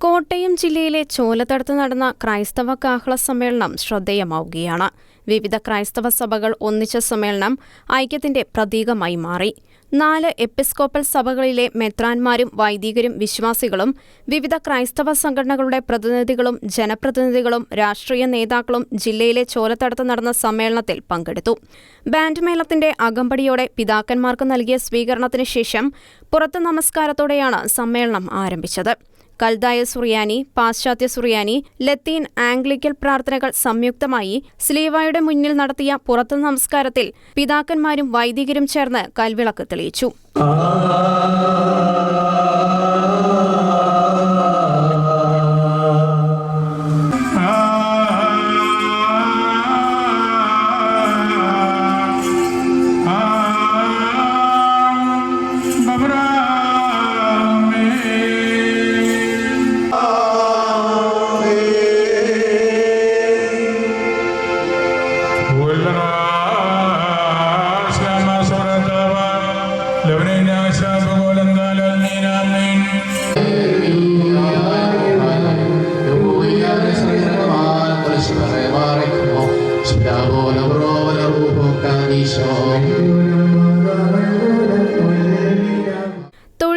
കോട്ടയം ജില്ലയിലെ ചോലത്തടത്ത് നടന്ന ക്രൈസ്തവ കാഹള സമ്മേളനം ശ്രദ്ധേയമാവുകയാണ്. വിവിധ ക്രൈസ്തവ സഭകൾ ഒന്നിച്ച സമ്മേളനം ഐക്യത്തിന്റെ പ്രതീകമായി മാറി. നാല് എപ്പിസ്കോപ്പൽ സഭകളിലെ മെത്രാന്മാരും വൈദികരും വിശ്വാസികളും വിവിധ ക്രൈസ്തവ സംഘടനകളുടെ പ്രതിനിധികളും ജനപ്രതിനിധികളും രാഷ്ട്രീയ നേതാക്കളും ജില്ലയിലെ ചോലത്തടത്ത് നടന്ന സമ്മേളനത്തിൽ പങ്കെടുത്തു. ബാൻഡ് മേളത്തിന്റെ അകമ്പടിയോടെ പിതാക്കന്മാർക്ക് നൽകിയ സ്വീകരണത്തിന് ശേഷം പുറത്ത് നമസ്കാരത്തോടെയാണ് സമ്മേളനം ആരംഭിച്ചത്. കൽദായ സുറിയാനി പാശ്ചാത്യ സുറിയാനി ലത്തീൻ ആംഗ്ലിക്കൽ പ്രാർത്ഥനകൾ സംയുക്തമായി സ്ലീവായുടെ മുന്നിൽ നടത്തിയ പുറത്തു നമസ്കാരത്തിൽ പിതാക്കന്മാരും വൈദികരും ചേർന്ന് കൽവിളക്ക് തെളിയിച്ചു.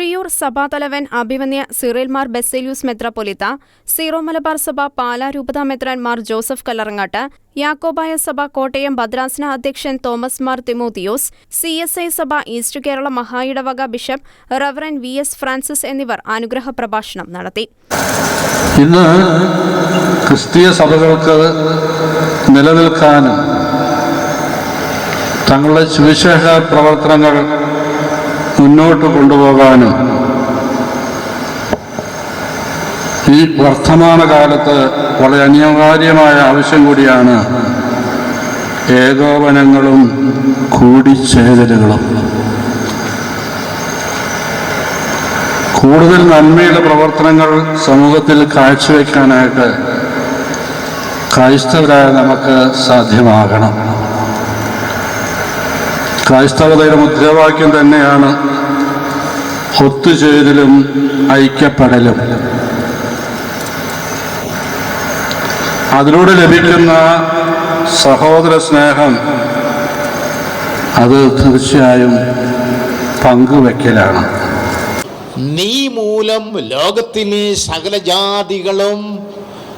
തൊഴിയൂർ സഭാതലവൻ അഭിമന്യ സിറിൽമാർ ബെസേലിയൂസ് മെത്രപ്പൊലിത്ത സീറോ മലബാർ സഭ പാലാ രൂപതാ മെത്രാൻമാർ ജോസഫ് കല്ലറങ്ങാട്ട് യാക്കോബായ സഭ കോട്ടയം ഭദ്രാസന അധ്യക്ഷൻ Thomas Mar Timotheos C S I സഭ east Kerala മഹായിടവക bishop reverend V S Francis എന്നിവർ അനുഗ്രഹ പ്രഭാഷണം നടത്തി. ഇന്ന് ക്രിസ്തീയ സഭകൾക്ക് നിലനിൽക്കാനും തങ്ങളുടെ സുവിശേഷ പ്രവർത്തനങ്ങൾ മുന്നോട്ട് കൊണ്ടുപോകാനും ഈ വർത്തമാനകാലത്ത് വളരെ അനിവാര്യമായ ആവശ്യം കൂടിയാണ് ഏകോപനങ്ങളും കൂടിച്ചേരലുകളും. കൂടുതൽ നന്മയുടെ പ്രവർത്തനങ്ങൾ സമൂഹത്തിൽ കാഴ്ചവെക്കാനായിട്ട് ക്രൈസ്തവരായ നമുക്ക് സാധ്യമാകണം. ക്രൈസ്തവതയുടെ മുദ്രാവാക്യം തന്നെയാണ്. ഒത്തുചേരലും ഐക്യപ്പെടലും. അതിലൂടെ ലഭിക്കുന്ന സഹോദര സ്നേഹം അത് തീർച്ചയായും പങ്കുവെക്കലാണ്. നീ മൂലം ലോകത്തിലെ സകല ജാതികളും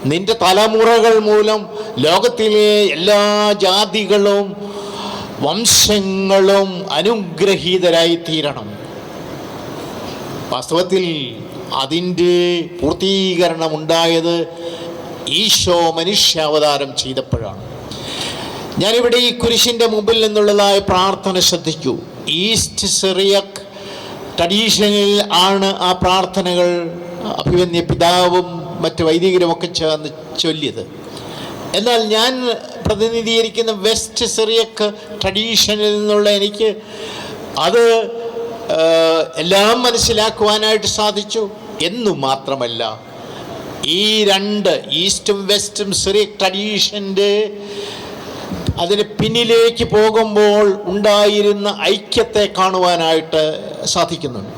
നിന്റെ തലമുറകൾ മൂലം ലോകത്തിലെ എല്ലാ ജാതികളും വംശങ്ങളും അനുഗ്രഹീതരായി തീരണം വാസ്തവത്തിൽ അതിന്റെ പൂർത്തീകരണം ഉണ്ടായത് ഈശോ മനുഷ്യാവതാരം ചെയ്തപ്പോഴാണ്. ഞാനിവിടെ ഈ കുരിശിന്റെ മുമ്പിൽ നിന്നുള്ളതായ പ്രാർത്ഥന ശ്രദ്ധിക്കൂ. ഈസ്റ്റ് സിറിയക് ട്രഡീഷനിൽ ആണ് ആ പ്രാർത്ഥനകൾ അഭിമന്യ പിതാവും മറ്റ് വൈദികരുമൊക്കെ ചേർന്ന് ചൊല്ലിയത്. എന്നാൽ ഞാൻ പ്രതിനിധീകരിക്കുന്ന വെസ്റ്റ് സിറിയക്ക് ട്രഡീഷനിൽ നിന്നുള്ള എനിക്ക് അത് എല്ലാം മനസ്സിലാക്കുവാനായിട്ട് സാധിച്ചു. എന്നു മാത്രമല്ല ഈ രണ്ട് ഈസ്റ്റും വെസ്റ്റും സിറിയക് ട്രഡീഷന്റെ അതിന് പിന്നിലേക്ക് പോകുമ്പോൾ ഉണ്ടായിരുന്ന ഐക്യത്തെ കാണുവാനായിട്ട് സാധിക്കുന്നുണ്ട്.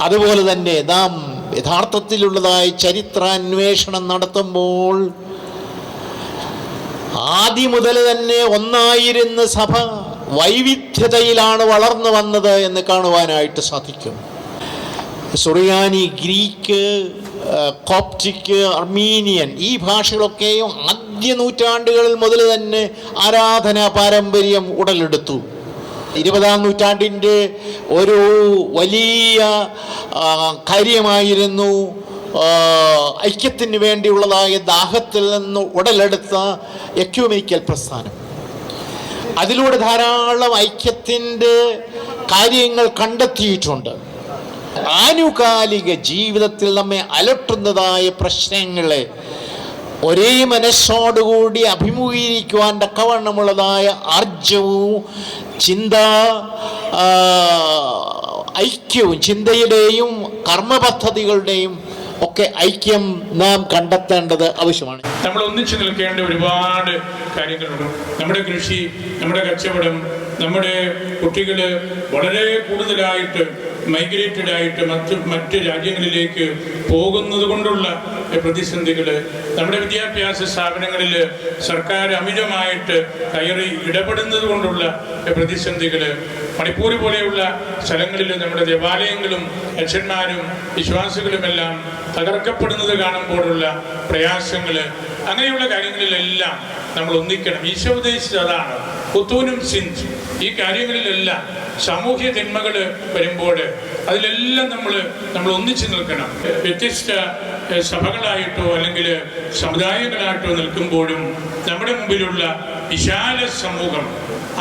അതുപോലെ തന്നെ നാം യഥാർത്ഥത്തിലുള്ളതായ ചരിത്രാന്വേഷണം നടത്തുമ്പോൾ ആദ്യം മുതൽ തന്നെ ഒന്നായിരുന്ന സഭ വൈവിധ്യതയിലാണ് വളർന്നു വന്നത് എന്ന് കാണുവാനായിട്ട് സാധിക്കും. സുറിയാനി ഗ്രീക്ക് കോപ്റ്റിക് അർമീനിയൻ ഈ ഭാഷകളൊക്കെയും ആദ്യ നൂറ്റാണ്ടുകളിൽ മുതൽ തന്നെ ആരാധനാ പാരമ്പര്യം ഉടലെടുത്തു. ഇരുപതാം നൂറ്റാണ്ടിന്റെ ഒരു വലിയ കാര്യമായിരുന്നു ഐക്യത്തിന് വേണ്ടിയുള്ളതായ ദാഹത്തിൽ നിന്ന് ഉടലെടുത്ത എക്യൂമിക്കൽ പ്രസ്ഥാനം. അതിലൂടെ ധാരാളം ഐക്യത്തിന്റെ കാര്യങ്ങൾ കണ്ടെത്തിയിട്ടുണ്ട്. ആനുകാലിക ജീവിതത്തിൽ നമ്മെ അലട്ടുന്നതായ പ്രശ്നങ്ങളെ ഒരേ മനസ്സോടുകൂടി അഭിമുഖീകരിക്കുവാൻ തക്കവണ്ണമുള്ളതായ ആർജവും ചിന്ത ഐക്യവും ചിന്തയുടെയും കർമ്മപദ്ധതികളുടെയും ഒക്കെ ഐക്യം നാം കണ്ടെത്തേണ്ടത് ആവശ്യമാണ്. നമ്മൾ ഒന്നിച്ചു നിൽക്കേണ്ട ഒരുപാട് കാര്യങ്ങളുണ്ട്. നമ്മുടെ കൃഷി നമ്മുടെ കച്ചവടം നമ്മുടെ കുട്ടികൾ വളരെ കൂടുതലായിട്ട് മൈഗ്രേറ്റഡ് ആയിട്ട് മറ്റ് മറ്റ് രാജ്യങ്ങളിലേക്ക് പോകുന്നത് കൊണ്ടുള്ള പ്രതിസന്ധികൾ നമ്മുടെ വിദ്യാഭ്യാസ സ്ഥാപനങ്ങളിൽ സർക്കാർ അമിതമായിട്ട് കയറി ഇടപെടുന്നത് കൊണ്ടുള്ള പ്രതിസന്ധികൾ മണിപ്പൂർ പോലെയുള്ള സ്ഥലങ്ങളിൽ നമ്മുടെ ദേവാലയങ്ങളും അച്ഛന്മാരും വിശ്വാസികളുമെല്ലാം തകർക്കപ്പെടുന്നത് കാണുമ്പോഴുള്ള പ്രയാസങ്ങൾ അങ്ങനെയുള്ള കാര്യങ്ങളിലെല്ലാം നമ്മൾ ഒന്നിക്കണം. ഈശോ ഉദ്ദേശിച്ചത് അതാണ്. പുത്തൂനും സിഞ്ച് ഈ കാര്യങ്ങളിലെല്ലാം സാമൂഹ്യ തിന്മകൾ വരുമ്പോൾ അതിലെല്ലാം നമ്മൾ നമ്മൾ ഒന്നിച്ചു നിൽക്കണം. വ്യത്യസ്ത സഭകളായിട്ടോ അല്ലെങ്കിൽ സമുദായങ്ങളായിട്ടോ നിൽക്കുമ്പോഴും നമ്മുടെ മുമ്പിലുള്ള വിശാല സമൂഹം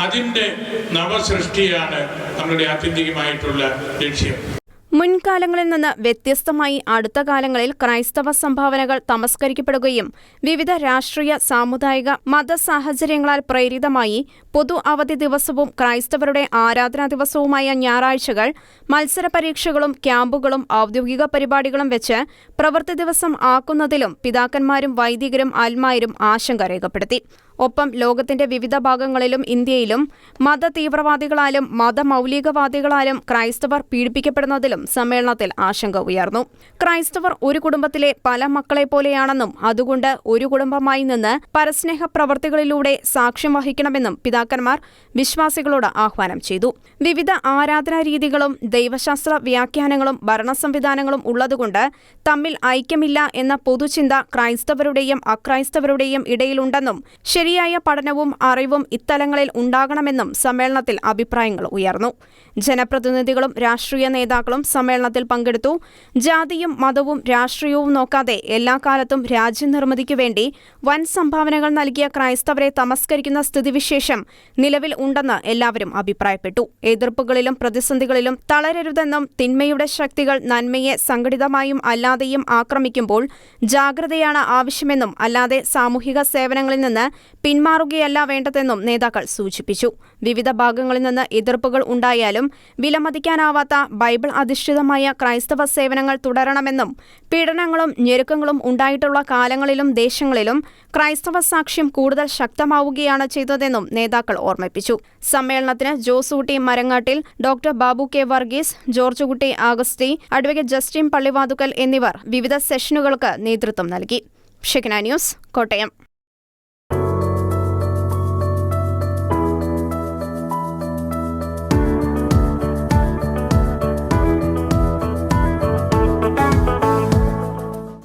അതിന്റെ നവസൃഷ്ടിയാണ് നമ്മുടെ ആത്യന്തികമായിട്ടുള്ള ലക്ഷ്യം. മുൻകാലങ്ങളിൽ നിന്ന് വ്യത്യസ്തമായി അടുത്ത കാലങ്ങളിൽ ക്രൈസ്തവ സംഭാവനകൾ തമസ്കരിക്കപ്പെടുകയും വിവിധ രാഷ്ട്രീയ സാമുദായിക മത സാഹചര്യങ്ങളാൽ പ്രേരിതമായി പൊതു അവധി ദിവസവും ക്രൈസ്തവരുടെ ആരാധനാ ദിവസവുമായ ഞായറാഴ്ചകൾ മത്സര പരീക്ഷകളും ക്യാമ്പുകളും ഔദ്യോഗിക പരിപാടികളും വെച്ച് പ്രവൃത്തി ദിവസം ആക്കുന്നതിലും പിതാക്കന്മാരും വൈദികരും ആത്മാരും ആശങ്ക രേഖപ്പെടുത്തി. ഒപ്പം ലോകത്തിന്റെ വിവിധ ഭാഗങ്ങളിലും ഇന്ത്യയിലും മത തീവ്രവാദികളാലും മതമൗലികവാദികളാലും ക്രൈസ്തവർ പീഡിപ്പിക്കപ്പെടുന്നതിലും സമ്മേളനത്തിൽ ആശങ്ക ഉയർന്നു. ക്രൈസ്തവർ ഒരു കുടുംബത്തിലെ പല മക്കളെ പോലെയാണെന്നും അതുകൊണ്ട് ഒരു കുടുംബമായി നിന്ന് പരസ്നേഹ പ്രവർത്തികളിലൂടെ സാക്ഷ്യം വഹിക്കണമെന്നും പിതാക്കന്മാർ വിശ്വാസികളോട് ആഹ്വാനം ചെയ്തു. വിവിധ ആരാധനാ രീതികളും ദൈവശാസ്ത്ര വ്യാഖ്യാനങ്ങളും ഭരണ സംവിധാനങ്ങളും ഉള്ളതുകൊണ്ട് തമ്മിൽ ഐക്യമില്ല എന്ന പൊതുചിന്ത ക്രൈസ്തവരുടെയും അക്രൈസ്തവരുടെയും ഇടയിലുണ്ടെന്നും ശരിയായ പഠനവും അറിവും ഇത്തലങ്ങളിൽ ഉണ്ടാകണമെന്നും സമ്മേളനത്തിൽ അഭിപ്രായങ്ങൾ ഉയർന്നു. ജനപ്രതിനിധികളും രാഷ്ട്രീയ നേതാക്കളും സമ്മേളനത്തിൽ പങ്കെടുത്തു. ജാതിയും മതവും രാഷ്ട്രീയവും നോക്കാതെ എല്ലാ കാലത്തും രാജ്യനിർമ്മിതിക്കു വേണ്ടി വൻ സംഭാവനകൾ നൽകിയ ക്രൈസ്തവരെ തമസ്കരിക്കുന്ന സ്ഥിതിവിശേഷം നിലവിൽ ഉണ്ടെന്ന് എല്ലാവരും അഭിപ്രായപ്പെട്ടു. എതിർപ്പുകളിലും പ്രതിസന്ധികളിലും തളരരുതെന്നും തിന്മയുടെ ശക്തികൾ നന്മയെ സംഘടിതമായും അല്ലാതെയും ആക്രമിക്കുമ്പോൾ ജാഗ്രതയാണ് ആവശ്യമെന്നും അല്ലാതെ സാമൂഹിക സേവനങ്ങളിൽ നിന്ന് പിന്മാറുകയല്ല വേണ്ടതെന്നും നേതാക്കൾ സൂചിപ്പിച്ചു. വിവിധ ഭാഗങ്ങളിൽ നിന്ന് എതിർപ്പുകൾ ഉണ്ടായാലും വിലമതിക്കാനാവാത്ത ബൈബിൾ അധിഷ്ഠിതമായ ക്രൈസ്തവ സേവനങ്ങൾ തുടരണമെന്നും പീഡനങ്ങളും ഞെരുക്കങ്ങളും ഉണ്ടായിട്ടുള്ള കാലങ്ങളിലും ദേശങ്ങളിലും ക്രൈസ്തവ സാക്ഷ്യം കൂടുതൽ ശക്തമാവുകയാണ് ചെയ്തതെന്നും നേതാക്കൾ ഓർമ്മിപ്പിച്ചു. സമ്മേളനത്തിന് Josutty Marangattil doctor Babu K. Varghese George Kutty Augusty advocate Justin Pallivathukkal എന്നിവർ വിവിധ സെഷനുകൾക്ക് നേതൃത്വം നൽകി. ഷെഗ്ന ന്യൂസ് കോട്ടയം.